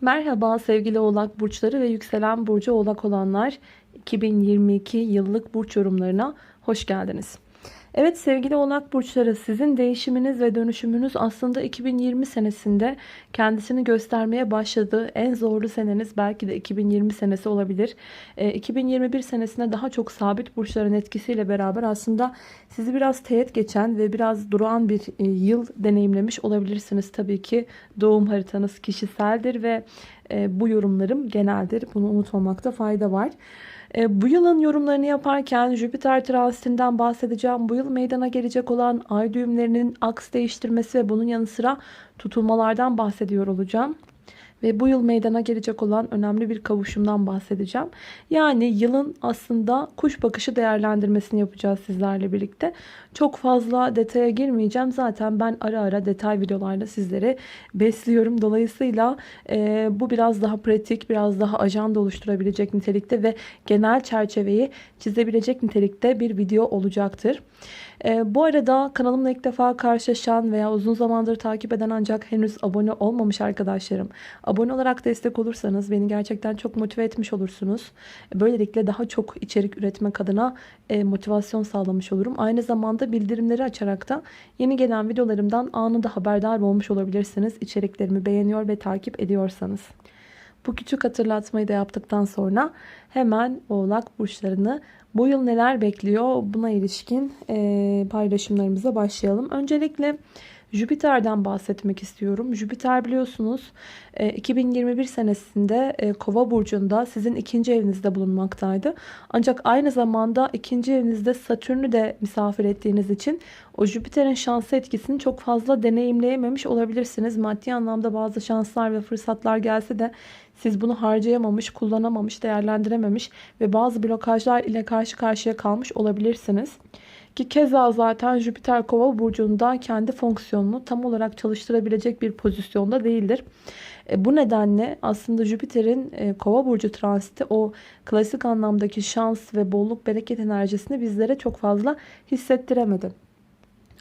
Merhaba sevgili oğlak burçları ve yükselen burcu oğlak olanlar 2022 yıllık burç yorumlarına hoş geldiniz. Evet sevgili oğlak burçları sizin değişiminiz ve dönüşümünüz aslında 2020 senesinde kendisini göstermeye başladığı en zorlu seneniz belki de 2020 senesi olabilir. E, 2021 senesinde daha çok sabit burçların etkisiyle beraber aslında sizi biraz teğet geçen ve biraz durağan bir e, yıl deneyimlemiş olabilirsiniz. Tabii ki doğum haritanız kişiseldir ve e, bu yorumlarım geneldir. Bunu unutmamakta fayda var. E, bu yılın yorumlarını yaparken Jüpiter transitinden bahsedeceğim. Bu yıl meydana gelecek olan ay düğümlerinin aks değiştirmesi ve bunun yanı sıra tutulmalardan bahsediyor olacağım. Ve bu yıl meydana gelecek olan önemli bir kavuşumdan bahsedeceğim. Yani yılın aslında kuş bakışı değerlendirmesini yapacağız sizlerle birlikte. Çok fazla detaya girmeyeceğim. Zaten ben ara ara detay videolarla sizlere besliyorum. Dolayısıyla e, bu biraz daha pratik, biraz daha ajanda oluşturabilecek nitelikte ve genel çerçeveyi çizebilecek nitelikte bir video olacaktır. E, bu arada kanalımla ilk defa karşılaşan veya uzun zamandır takip eden ancak henüz abone olmamış arkadaşlarım. Abone olarak destek olursanız beni gerçekten çok motive etmiş olursunuz. Böylelikle daha çok içerik üretmek adına e, motivasyon sağlamış olurum. Aynı zamanda bildirimleri açarak da yeni gelen videolarımdan anında haberdar olmuş olabilirsiniz. İçeriklerimi beğeniyor ve takip ediyorsanız. Bu küçük hatırlatmayı da yaptıktan sonra hemen oğlak burçlarını bu yıl neler bekliyor buna ilişkin e, paylaşımlarımıza başlayalım. Öncelikle Jüpiter'den bahsetmek istiyorum. Jüpiter biliyorsunuz 2021 senesinde Kova burcunda sizin ikinci evinizde bulunmaktaydı. Ancak aynı zamanda ikinci evinizde Satürn'ü de misafir ettiğiniz için o Jüpiter'in şansı etkisini çok fazla deneyimleyememiş olabilirsiniz. Maddi anlamda bazı şanslar ve fırsatlar gelse de siz bunu harcayamamış, kullanamamış, değerlendirememiş ve bazı blokajlar ile karşı karşıya kalmış olabilirsiniz. Ki keza zaten Jüpiter kova burcunda kendi fonksiyonunu tam olarak çalıştırabilecek bir pozisyonda değildir. E, bu nedenle aslında Jüpiter'in e, kova burcu transiti o klasik anlamdaki şans ve bolluk bereket enerjisini bizlere çok fazla hissettiremedi.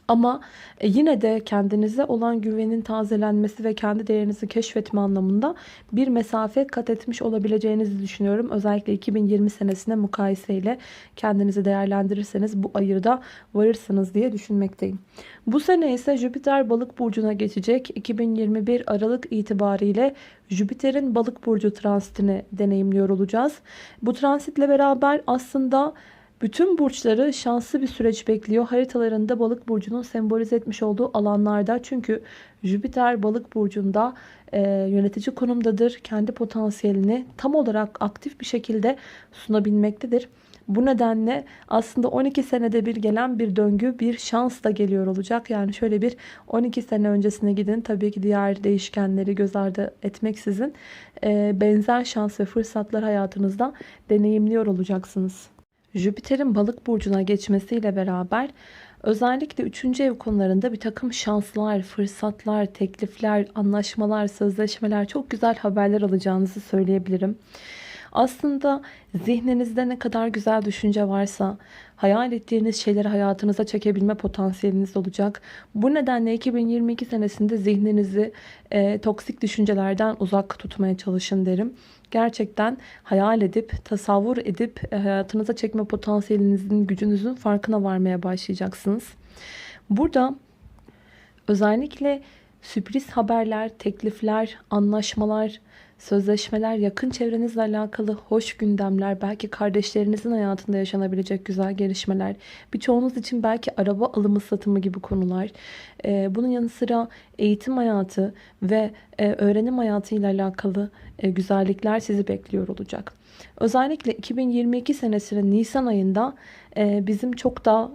Ama e, yine de kendinize olan güvenin tazelenmesi ve kendi değerinizi keşfetme anlamında bir mesafe kat etmiş olabileceğinizi düşünüyorum. Özellikle 2020 senesine mukayeseyle kendinizi değerlendirirseniz bu ayırda varırsınız diye düşünmekteyim. Bu sene ise Jüpiter balık burcuna geçecek. 2021 Aralık itibariyle Jüpiter'in balık burcu transitini deneyimliyor olacağız. Bu transitle beraber aslında bütün burçları şanslı bir süreç bekliyor. Haritalarında balık burcunun sembolize etmiş olduğu alanlarda. Çünkü Jüpiter balık burcunda e, yönetici konumdadır. Kendi potansiyelini tam olarak aktif bir şekilde sunabilmektedir. Bu nedenle aslında 12 senede bir gelen bir döngü bir şans da geliyor olacak. Yani şöyle bir 12 sene öncesine gidin. Tabii ki diğer değişkenleri göz ardı etmeksizin e, benzer şans ve fırsatlar hayatınızda deneyimliyor olacaksınız. Jüpiter'in balık burcuna geçmesiyle beraber özellikle 3. ev konularında bir takım şanslar, fırsatlar, teklifler, anlaşmalar, sözleşmeler çok güzel haberler alacağınızı söyleyebilirim. Aslında zihninizde ne kadar güzel düşünce varsa hayal ettiğiniz şeyleri hayatınıza çekebilme potansiyeliniz olacak. Bu nedenle 2022 senesinde zihninizi e, toksik düşüncelerden uzak tutmaya çalışın derim. Gerçekten hayal edip, tasavvur edip e, hayatınıza çekme potansiyelinizin, gücünüzün farkına varmaya başlayacaksınız. Burada özellikle sürpriz haberler, teklifler, anlaşmalar, sözleşmeler, yakın çevrenizle alakalı hoş gündemler, belki kardeşlerinizin hayatında yaşanabilecek güzel gelişmeler, birçoğunuz için belki araba alımı satımı gibi konular. Ee, bunun yanı sıra eğitim hayatı ve e, öğrenim hayatı ile alakalı e, güzellikler sizi bekliyor olacak. Özellikle 2022 senesinin Nisan ayında e, bizim çok da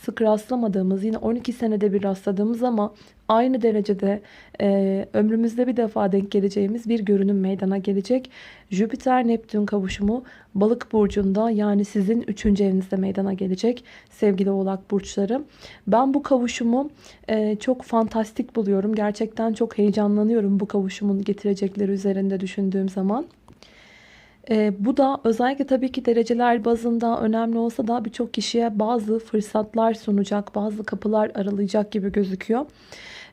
sık rastlamadığımız yine 12 senede bir rastladığımız ama aynı derecede e, ömrümüzde bir defa denk geleceğimiz bir görünüm meydana gelecek. Jüpiter-Neptün kavuşumu balık burcunda yani sizin 3. evinizde meydana gelecek sevgili oğlak burçları. Ben bu kavuşumu e, çok fantastik buluyorum. Gerçekten çok heyecanlanıyorum bu kavuşumun getirecekleri üzerinde düşündüğüm zaman. E, bu da özellikle tabii ki dereceler bazında önemli olsa da birçok kişiye bazı fırsatlar sunacak, bazı kapılar aralayacak gibi gözüküyor.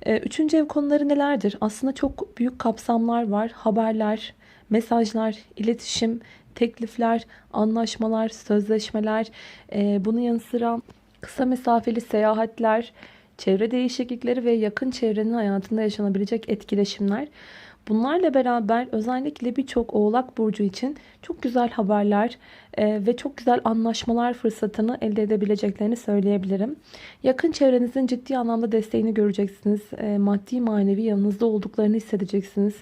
E, üçüncü ev konuları nelerdir? Aslında çok büyük kapsamlar var. Haberler, mesajlar, iletişim, teklifler, anlaşmalar, sözleşmeler. E, bunun yanı sıra kısa mesafeli seyahatler, çevre değişiklikleri ve yakın çevrenin hayatında yaşanabilecek etkileşimler. Bunlarla beraber özellikle birçok Oğlak Burcu için çok güzel haberler e, ve çok güzel anlaşmalar fırsatını elde edebileceklerini söyleyebilirim. Yakın çevrenizin ciddi anlamda desteğini göreceksiniz. E, maddi manevi yanınızda olduklarını hissedeceksiniz.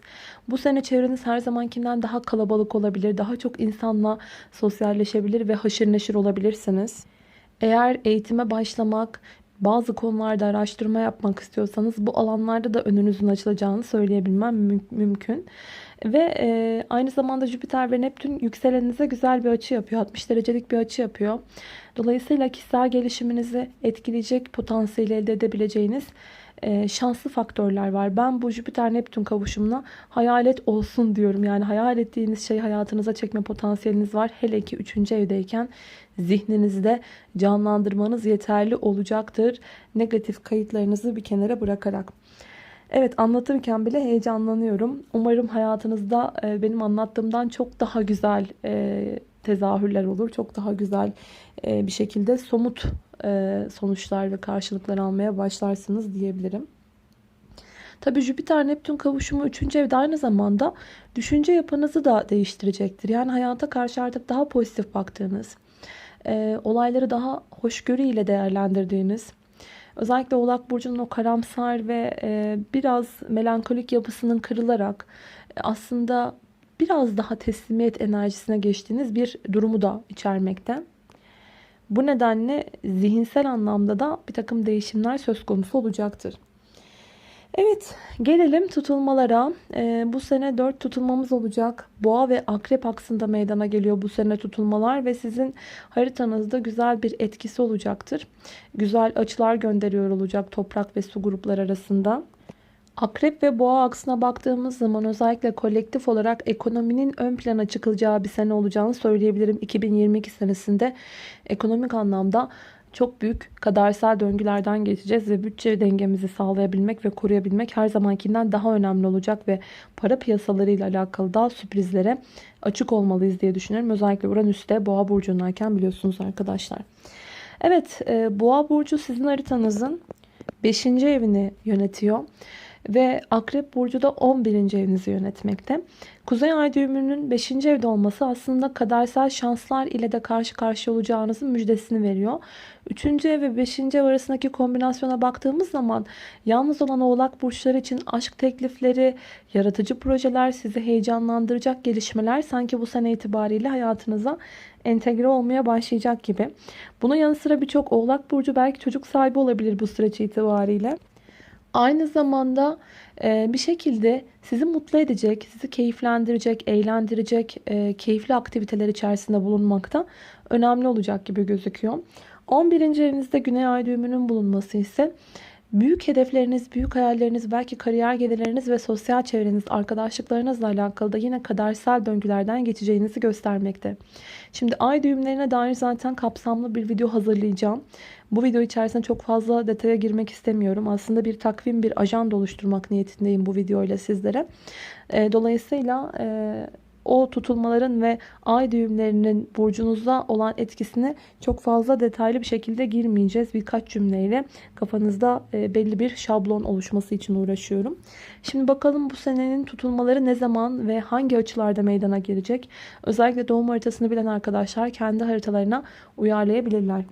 Bu sene çevreniz her zamankinden daha kalabalık olabilir. Daha çok insanla sosyalleşebilir ve haşır neşir olabilirsiniz. Eğer eğitime başlamak, bazı konularda araştırma yapmak istiyorsanız bu alanlarda da önünüzün açılacağını söyleyebilmem mü- mümkün. Ve e, aynı zamanda Jüpiter ve Neptün yükseleninize güzel bir açı yapıyor. 60 derecelik bir açı yapıyor. Dolayısıyla kişisel gelişiminizi etkileyecek potansiyeli elde edebileceğiniz e, şanslı faktörler var. Ben bu Jüpiter-Neptün kavuşumuna hayalet olsun diyorum. Yani hayal ettiğiniz şey hayatınıza çekme potansiyeliniz var. Hele ki 3. evdeyken zihninizde canlandırmanız yeterli olacaktır. Negatif kayıtlarınızı bir kenara bırakarak. Evet anlatırken bile heyecanlanıyorum. Umarım hayatınızda e, benim anlattığımdan çok daha güzel e, tezahürler olur. Çok daha güzel e, bir şekilde somut sonuçlar ve karşılıklar almaya başlarsınız diyebilirim. Tabi Jüpiter Neptün kavuşumu 3. evde aynı zamanda düşünce yapınızı da değiştirecektir. Yani hayata karşı artık daha pozitif baktığınız, olayları daha hoşgörüyle değerlendirdiğiniz, Özellikle Oğlak Burcu'nun o karamsar ve e, biraz melankolik yapısının kırılarak e, aslında biraz daha teslimiyet enerjisine geçtiğiniz bir durumu da içermekte. Bu nedenle zihinsel anlamda da bir takım değişimler söz konusu olacaktır. Evet gelelim tutulmalara. Ee, bu sene 4 tutulmamız olacak. Boğa ve akrep aksında meydana geliyor bu sene tutulmalar ve sizin haritanızda güzel bir etkisi olacaktır. Güzel açılar gönderiyor olacak toprak ve su gruplar arasında. Akrep ve boğa aksına baktığımız zaman özellikle kolektif olarak ekonominin ön plana çıkılacağı bir sene olacağını söyleyebilirim. 2022 senesinde ekonomik anlamda çok büyük kadersel döngülerden geçeceğiz ve bütçe dengemizi sağlayabilmek ve koruyabilmek her zamankinden daha önemli olacak ve para piyasalarıyla alakalı daha sürprizlere açık olmalıyız diye düşünüyorum. Özellikle Uranüs'te Boğa burcundayken biliyorsunuz arkadaşlar. Evet, e, Boğa burcu sizin haritanızın 5. evini yönetiyor. Ve Akrep Burcu da 11. evinizi yönetmekte. Kuzey Ay düğümünün 5. evde olması aslında kadersel şanslar ile de karşı karşıya olacağınızın müjdesini veriyor. 3. ev ve 5. ev arasındaki kombinasyona baktığımız zaman yalnız olan oğlak burçları için aşk teklifleri, yaratıcı projeler, sizi heyecanlandıracak gelişmeler sanki bu sene itibariyle hayatınıza entegre olmaya başlayacak gibi. Bunun yanı sıra birçok oğlak burcu belki çocuk sahibi olabilir bu süreç itibariyle aynı zamanda e, bir şekilde sizi mutlu edecek, sizi keyiflendirecek, eğlendirecek, e, keyifli aktiviteler içerisinde bulunmakta önemli olacak gibi gözüküyor. 11. evinizde Güney Ay düğümünün bulunması ise büyük hedefleriniz, büyük hayalleriniz, belki kariyer gelirleriniz ve sosyal çevreniz, arkadaşlıklarınızla alakalı da yine kadersel döngülerden geçeceğinizi göstermekte. Şimdi ay düğümlerine dair zaten kapsamlı bir video hazırlayacağım. Bu video içerisinde çok fazla detaya girmek istemiyorum. Aslında bir takvim, bir ajanda oluşturmak niyetindeyim bu video ile sizlere. E, dolayısıyla e, o tutulmaların ve ay düğümlerinin burcunuzda olan etkisini çok fazla detaylı bir şekilde girmeyeceğiz. Birkaç cümleyle kafanızda e, belli bir şablon oluşması için uğraşıyorum. Şimdi bakalım bu senenin tutulmaları ne zaman ve hangi açılarda meydana gelecek? Özellikle doğum haritasını bilen arkadaşlar kendi haritalarına uyarlayabilirler.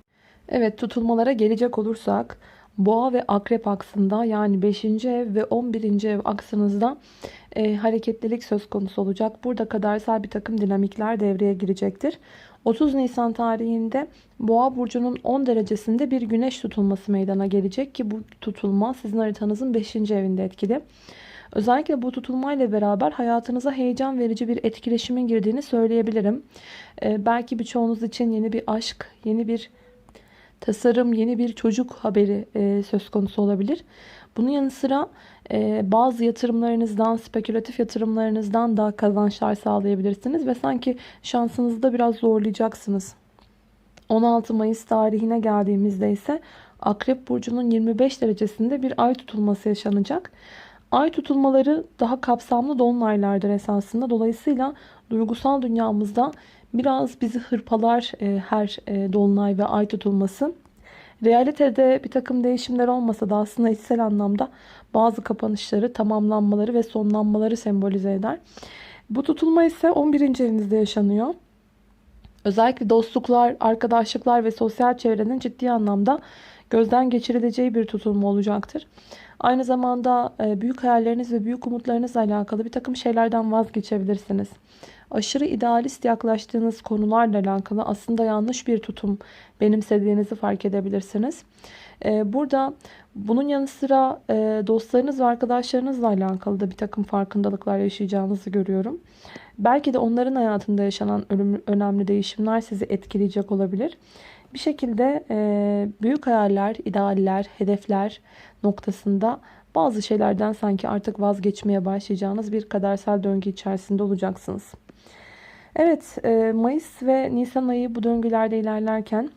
Evet tutulmalara gelecek olursak Boğa ve Akrep aksında yani 5. ev ve 11. ev aksınızda e, hareketlilik söz konusu olacak. Burada kadersel bir takım dinamikler devreye girecektir. 30 Nisan tarihinde Boğa burcunun 10 derecesinde bir güneş tutulması meydana gelecek ki bu tutulma sizin haritanızın 5. evinde etkili. Özellikle bu tutulmayla beraber hayatınıza heyecan verici bir etkileşimin girdiğini söyleyebilirim. Ee, belki birçoğunuz için yeni bir aşk, yeni bir tasarım, yeni bir çocuk haberi e, söz konusu olabilir. Bunun yanı sıra e, bazı yatırımlarınızdan, spekülatif yatırımlarınızdan da kazançlar sağlayabilirsiniz ve sanki şansınızı da biraz zorlayacaksınız. 16 Mayıs tarihine geldiğimizde ise Akrep Burcu'nun 25 derecesinde bir ay tutulması yaşanacak. Ay tutulmaları daha kapsamlı dolunaylardır esasında. Dolayısıyla duygusal dünyamızda biraz bizi hırpalar e, her e, dolunay ve ay tutulması. Realitede bir takım değişimler olmasa da aslında içsel anlamda bazı kapanışları, tamamlanmaları ve sonlanmaları sembolize eder. Bu tutulma ise 11. evinizde yaşanıyor. Özellikle dostluklar, arkadaşlıklar ve sosyal çevrenin ciddi anlamda gözden geçirileceği bir tutulma olacaktır. Aynı zamanda e, büyük hayalleriniz ve büyük umutlarınızla alakalı bir takım şeylerden vazgeçebilirsiniz. Aşırı idealist yaklaştığınız konularla alakalı aslında yanlış bir tutum benimsediğinizi fark edebilirsiniz. E, burada bunun yanı sıra e, dostlarınız ve arkadaşlarınızla alakalı da bir takım farkındalıklar yaşayacağınızı görüyorum. Belki de onların hayatında yaşanan önemli değişimler sizi etkileyecek olabilir. Bir şekilde e, büyük hayaller, idealler, hedefler noktasında bazı şeylerden sanki artık vazgeçmeye başlayacağınız bir kadersel döngü içerisinde olacaksınız. Evet, e, Mayıs ve Nisan ayı bu döngülerde ilerlerken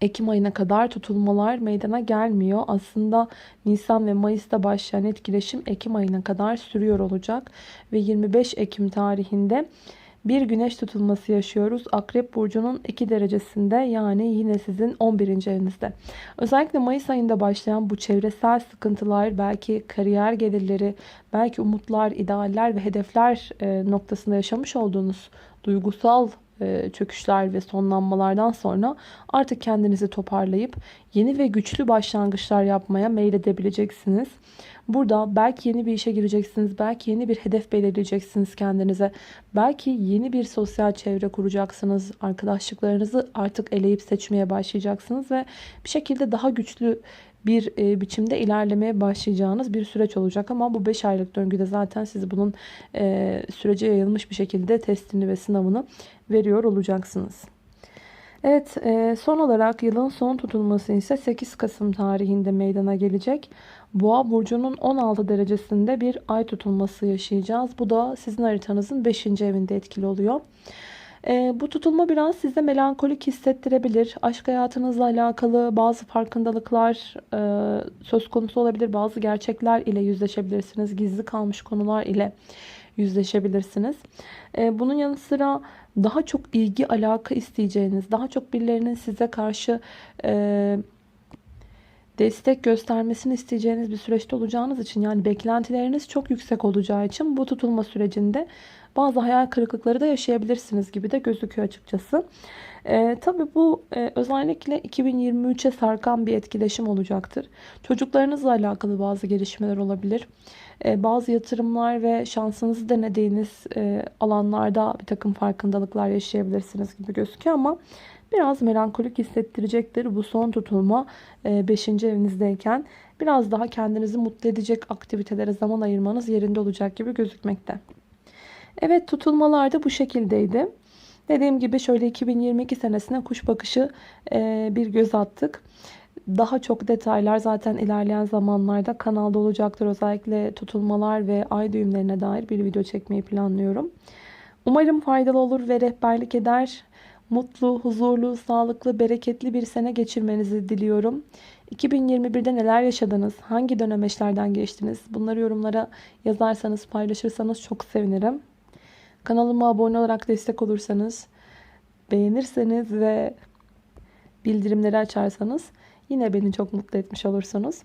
Ekim ayına kadar tutulmalar meydana gelmiyor. Aslında Nisan ve Mayıs'ta başlayan etkileşim Ekim ayına kadar sürüyor olacak. Ve 25 Ekim tarihinde bir güneş tutulması yaşıyoruz. Akrep Burcu'nun 2 derecesinde yani yine sizin 11. evinizde. Özellikle Mayıs ayında başlayan bu çevresel sıkıntılar belki kariyer gelirleri, belki umutlar, idealler ve hedefler e, noktasında yaşamış olduğunuz duygusal çöküşler ve sonlanmalardan sonra artık kendinizi toparlayıp yeni ve güçlü başlangıçlar yapmaya meyledebileceksiniz. Burada belki yeni bir işe gireceksiniz, belki yeni bir hedef belirleyeceksiniz kendinize. Belki yeni bir sosyal çevre kuracaksınız. Arkadaşlıklarınızı artık eleyip seçmeye başlayacaksınız ve bir şekilde daha güçlü bir e, biçimde ilerlemeye başlayacağınız bir süreç olacak. Ama bu 5 aylık döngüde zaten siz bunun e, sürece yayılmış bir şekilde testini ve sınavını veriyor olacaksınız. Evet e, son olarak yılın son tutulması ise 8 Kasım tarihinde meydana gelecek. Boğa burcunun 16 derecesinde bir ay tutulması yaşayacağız. Bu da sizin haritanızın 5. evinde etkili oluyor. E, bu tutulma biraz size melankolik hissettirebilir. Aşk hayatınızla alakalı bazı farkındalıklar e, söz konusu olabilir. Bazı gerçekler ile yüzleşebilirsiniz. Gizli kalmış konular ile yüzleşebilirsiniz. E, bunun yanı sıra daha çok ilgi alaka isteyeceğiniz, daha çok birilerinin size karşı e, destek göstermesini isteyeceğiniz bir süreçte olacağınız için yani beklentileriniz çok yüksek olacağı için bu tutulma sürecinde bazı hayal kırıklıkları da yaşayabilirsiniz gibi de gözüküyor açıkçası. Ee, tabii bu e, özellikle 2023'e sarkan bir etkileşim olacaktır. Çocuklarınızla alakalı bazı gelişmeler olabilir. Ee, bazı yatırımlar ve şansınızı denediğiniz e, alanlarda bir takım farkındalıklar yaşayabilirsiniz gibi gözüküyor ama biraz melankolik hissettirecektir bu son tutulma 5. E, evinizdeyken. Biraz daha kendinizi mutlu edecek aktivitelere zaman ayırmanız yerinde olacak gibi gözükmekte. Evet tutulmalar da bu şekildeydi. Dediğim gibi şöyle 2022 senesine kuş bakışı e, bir göz attık. Daha çok detaylar zaten ilerleyen zamanlarda kanalda olacaktır. Özellikle tutulmalar ve ay düğümlerine dair bir video çekmeyi planlıyorum. Umarım faydalı olur ve rehberlik eder. Mutlu, huzurlu, sağlıklı, bereketli bir sene geçirmenizi diliyorum. 2021'de neler yaşadınız? Hangi dönemeçlerden geçtiniz? Bunları yorumlara yazarsanız, paylaşırsanız çok sevinirim. Kanalıma abone olarak destek olursanız, beğenirseniz ve bildirimleri açarsanız yine beni çok mutlu etmiş olursunuz.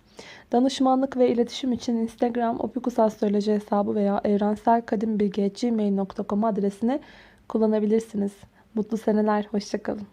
Danışmanlık ve iletişim için Instagram opikusastroloji hesabı veya evrenselkadimbilgi.gmail.com adresini kullanabilirsiniz. Mutlu seneler, hoşçakalın.